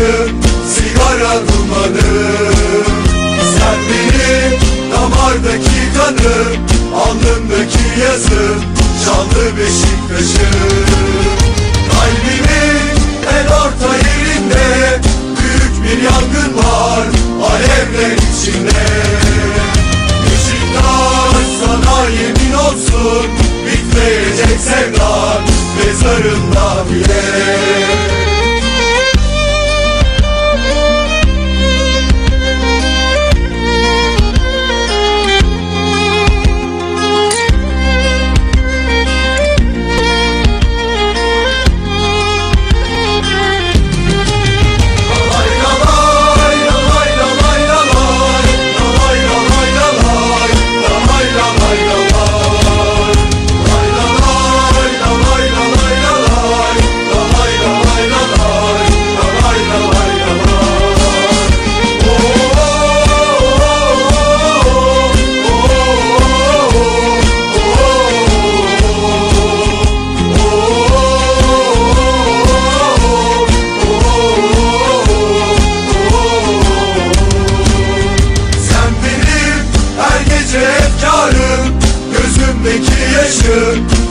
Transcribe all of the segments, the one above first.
acı sigara dumanı Sen beni damardaki kanı Alnımdaki yazı çaldı Beşiktaş'ı Kalbimin en orta yerinde Büyük bir yangın var alevler içinde.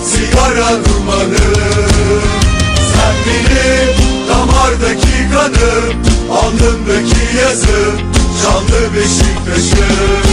Sigara dumanım Sen benim damardaki kanım Alnımdaki yazım Canlı Beşiktaş'ım Kalbimin